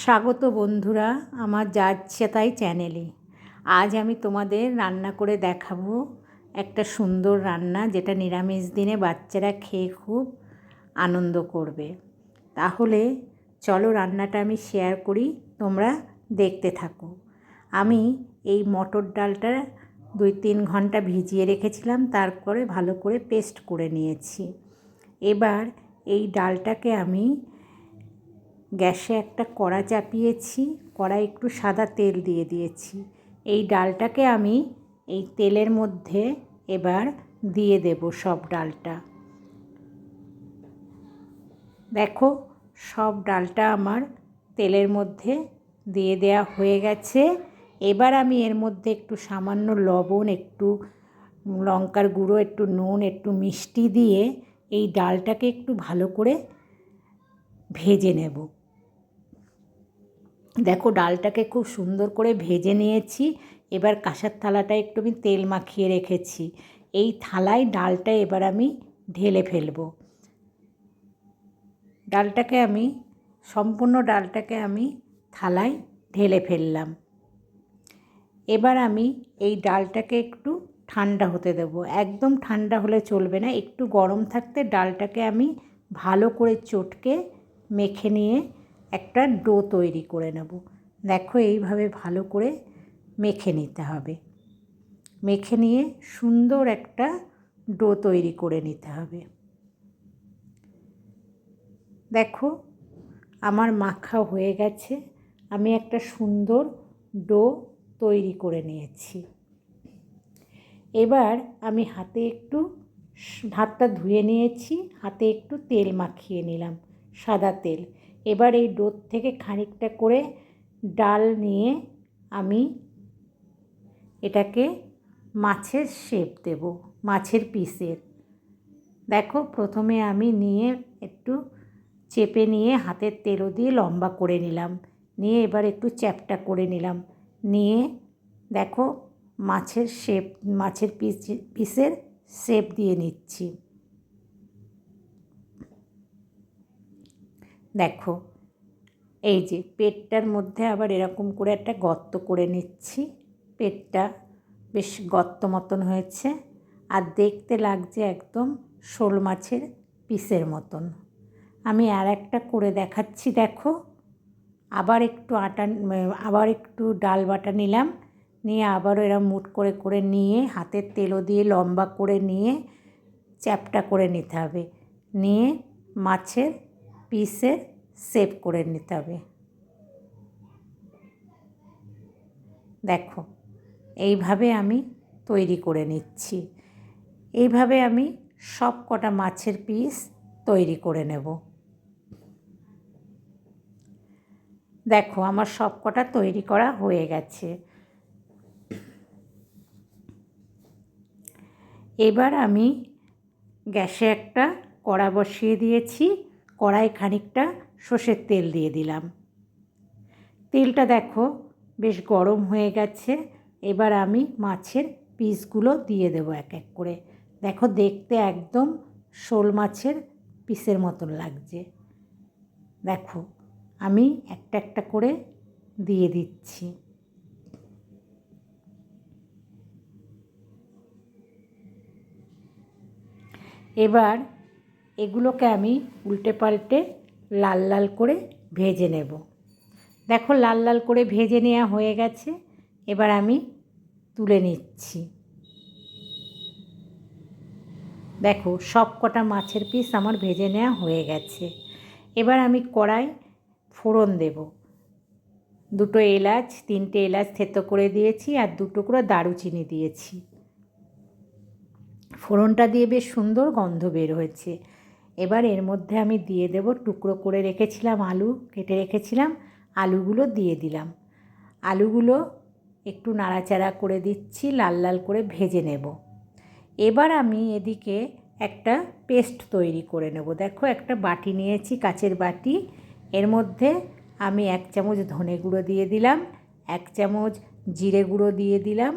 স্বাগত বন্ধুরা আমার যাচ্ছে তাই চ্যানেলে। আজ আমি তোমাদের রান্না করে দেখাবো একটা সুন্দর রান্না যেটা নিরামিষ দিনে বাচ্চারা খেয়ে খুব আনন্দ করবে। তাহলে চলো রান্নাটা আমি শেয়ার করি, তোমরা দেখতে থাকো। আমি এই মটর ডালটা দুই তিন ঘণ্টা ভিজিয়ে রেখেছিলাম, তারপরে ভালো করে পেস্ট করে নিয়েছি। এবার এই ডালটাকে আমি গ্যাসে একটা কড়া চাপিয়েছি কড়াই একটু সাদা তেল দিয়ে দিয়েছি। এই ডালটাকে আমি এই তেলের মধ্যে এবার দিয়ে দেব সব ডালটা। দেখো, সব ডালটা আমার তেলের মধ্যে দিয়ে দেয়া হয়ে গেছে। এবার আমি এর মধ্যে একটু সামান্য লবণ, একটু লঙ্কার গুঁড়ো, একটু নুন, একটু মিষ্টি দিয়ে এই ডালটাকে একটু ভালো করে ভেজে নেব। দেখো, ডালটাকে খুব সুন্দর করে ভেজে নিয়েছি। এবার কাঁসার থালাটা একটু আমি তেল মাখিয়ে রেখেছি। এই থালায় ডালটা এবার আমি ঢেলে ফেলব। ডালটাকে আমি, সম্পূর্ণ ডালটাকে আমি থালায় ঢেলে ফেললাম। এবার আমি এই ডালটাকে একটু ঠান্ডা হতে দেবো। একদম ঠান্ডা হলে চলবে না। একটু গরম থাকতে ডালটাকে আমি ভালো করে চটকে মেখে নিয়ে একটা ডো তৈরি করে নেব। দেখো এইভাবে ভালো করে মেখে নিতে হবে। মেখে নিয়ে সুন্দর একটা ডো তৈরি করে নিতে হবে। দেখো আমার মাখা হয়ে গেছে। আমি একটা সুন্দর ডো তৈরি করে নিয়েছি। এবার আমি হাতে একটু হাতটা ধুয়ে নিয়েছি। হাতে একটু তেল মাখিয়ে নিলাম, সাদা তেল। এবার এই ডোর থেকে খানিকটা করে ডাল নিয়ে আমি এটাকে মাছের শেপ দেব, মাছের পিসের দেখো, প্রথমে আমি নিয়ে একটু চেপে নিয়ে হাতের তেলো দিয়ে লম্বা করে নিলাম। নিয়ে এবার একটু চ্যাপটা করে নিলাম। নিয়ে দেখো, মাছের শেপ মাছের পিস পিসের শেপ দিয়ে নিচ্ছি। দেখো, এই যে পেটটার মধ্যে আবার এরকম করে একটা গর্ত করে নিচ্ছি। পেটটা বেশ গর্ত মতন হয়েছে আর দেখতে লাগছে একদম শোল মাছের পিসের মতন। আমি আর একটা করে দেখাচ্ছি, দেখো। আবার একটু আটা, আবার একটু ডাল বাটা নিলাম। নিয়ে আবারও এরম মুট করে করে নিয়ে হাতের তেলও দিয়ে লম্বা করে নিয়ে চ্যাপটা করে নিতে হবে। নিয়ে মাছের পিসের সেভ করে নিতে হবে। দেখো, এইভাবে আমি তৈরি করে নিচ্ছি। এইভাবে আমি সব কটা মাছের পিস তৈরি করে নেব। দেখো, আমার সব কটা তৈরি করা হয়ে গেছে। এবার আমি গ্যাসে একটা কড়া বসিয়ে দিয়েছি। কড়াই খানিকটা সর্ষের তেল দিয়ে দিলাম। তেলটা দেখো বেশ গরম হয়ে গেছে। এবার আমি মাছের পিসগুলো দিয়ে দেবো এক এক করে। দেখো দেখতে একদম শোল মাছের পিসের মতন লাগছে। দেখো আমি একটা একটা করে দিয়ে দিচ্ছি। এবার এগুলোকে আমি উল্টে পাল্টে লাল লাল করে ভেজে নেব। দেখো লাল লাল করে ভেজে নেওয়া হয়ে গেছে। এবার আমি তুলে নিচ্ছি। দেখো সব কটা মাছের পিস আমার ভেজে নেওয়া হয়ে গেছে। এবার আমি কড়াই ফোড়ন দেব। দুটো এলাচ, তিনটে এলাচ থেতো করে দিয়েছি আর দুটো করে দারুচিনি দিয়েছি। ফোড়নটা দিয়ে বেশ সুন্দর গন্ধ বের হয়েছে। এবার এর মধ্যে আমি দিয়ে দেব টুকরো করে রেখেছিলাম আলু, কেটে রেখেছিলাম, আলুগুলো দিয়ে দিলাম। আলুগুলো একটু নাড়াচাড়া করে দিচ্ছি, লাল লাল করে ভেজে নেব। এবার আমি এদিকে একটা পেস্ট তৈরি করে নেব। দেখো একটা বাটি নিয়েছি, কাচের বাটি। এর মধ্যে আমি এক চামচ ধনে গুঁড়ো দিয়ে দিলাম, এক চামচ জিরে গুঁড়ো দিয়ে দিলাম,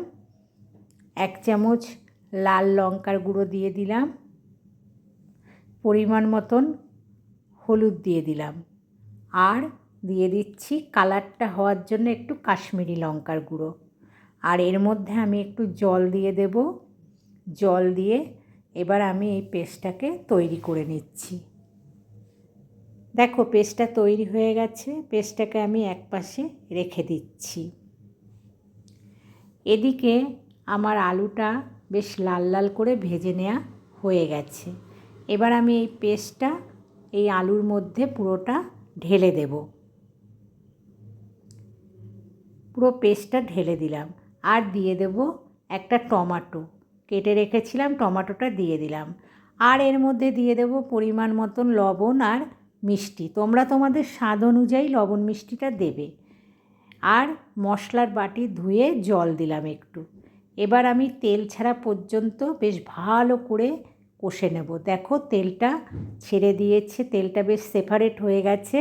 এক চামচ লাল লঙ্কার গুঁড়ো দিয়ে দিলাম পরিমাণ মতন হলুদ দিয়ে দিলাম। আর দিয়ে দিচ্ছি কালারটা হওয়ার জন্য একটু কাশ্মীরি লঙ্কার গুঁড়ো। আর এর মধ্যে আমি একটু জল দিয়ে দেব। জল দিয়ে এবার আমি এই পেস্টটাকে তৈরি করে নিচ্ছি। দেখো, পেস্টটা তৈরি হয়ে গেছে। পেস্টটাকে আমি এক পাশে রেখে দিচ্ছি। এদিকে আমার আলুটা বেশ লাল লাল করে ভেজে নেওয়া হয়ে গেছে। এবার আমি এই পেস্টটা, এই আলুর মধ্যে পুরোটা ঢেলে দেব। পুরো পেস্টটা ঢেলে দিলাম। আর দিয়ে দেব একটা টমাটো। কেটে রেখেছিলাম, টমাটোটা দিয়ে দিলাম। আর এর মধ্যে দিয়ে দেব পরিমাণ মতন লবণ আর মিষ্টি। তোমরা তোমাদের স্বাদ অনুযায়ী লবণ মিষ্টিটা দেবে। আর মশলার বাটি ধুয়ে জল দিলাম একটু। এবার আমি তেল ছাড়া পর্যন্ত বেশ ভালো করে কষে নেব। দেখো তেলটা ছেড়ে দিয়েছে, তেলটা বেশ সেপারেট হয়ে গেছে,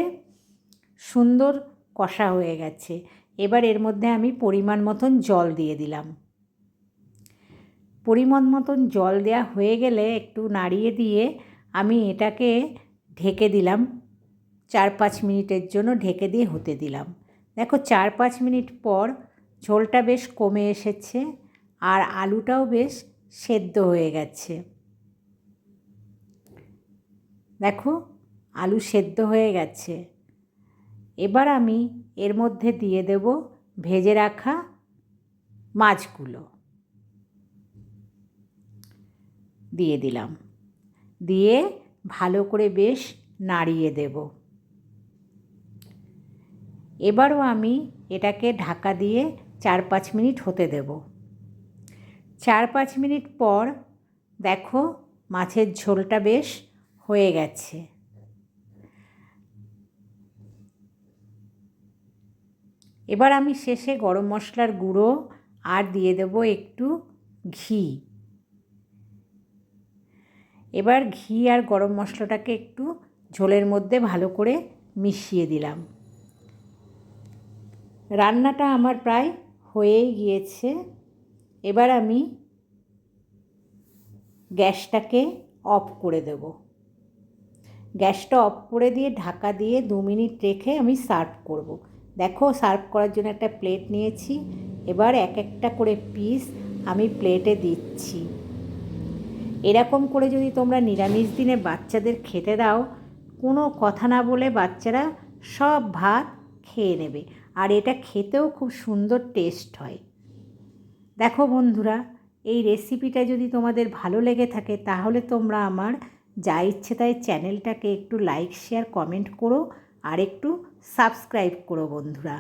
সুন্দর কষা হয়ে গেছে। এবার এর মধ্যে আমি পরিমাণ মতন জল দিয়ে দিলাম। পরিমাণ মতন জল দেওয়া হয়ে গেলে একটু নাড়িয়ে দিয়ে আমি এটাকে ঢেকে দিলাম। চার পাঁচ মিনিটের জন্য ঢেকে দিয়ে হতে দিলাম। দেখো চার পাঁচ মিনিট পর ঝোলটা বেশ কমে এসেছে আর আলুটাও বেশ সেদ্ধ হয়ে গেছে। দেখো, আলু সেদ্ধ হয়ে গেছে। এবার আমি এর মধ্যে দিয়ে দেব ভেজে রাখা মাছগুলো। দিয়ে দিলাম। দিয়ে ভালো করে বেশ নাড়িয়ে দেব। এবারও আমি এটাকে ঢাকা দিয়ে চার পাঁচ মিনিট হতে দেব। চার পাঁচ মিনিট পর দেখো মাছের ঝোলটা বেশ হয়ে গেছে। এবার আমি শেষে গরম মশলার গুঁড়ো আর দিয়ে দেব একটু ঘি। এবার ঘি আর গরম মশলাটাকে একটু ঝোলের মধ্যে ভালো করে মিশিয়ে দিলাম। রান্নাটা আমার প্রায় হয়েই গিয়েছে। এবার আমি গ্যাসটাকে অফ করে দেব। গ্যাসটা অফ করে দিয়ে ঢাকা দিয়ে দু মিনিট রেখে আমি সার্ভ করব। দেখো, সার্ভ করার জন্য একটা প্লেট নিয়েছি। এবার এক একটা করে পিস আমি প্লেটে দিচ্ছি। এরকম করে যদি তোমরা নিরামিষ দিনে বাচ্চাদের খেতে দাও, কোনো কথা না বলে বাচ্চারা সব ভাত খেয়ে নেবে। আর এটা খেতেও খুব সুন্দর টেস্ট হয়। দেখো বন্ধুরা, এই রেসিপিটা যদি তোমাদের ভালো লেগে থাকে, তাহলে তোমরা আমার যা ইচ্ছে তাই চ্যানেলটাকে একটু লাইক শেয়ার কমেন্ট করো আর একটু সাবস্ক্রাইব করো বন্ধুরা।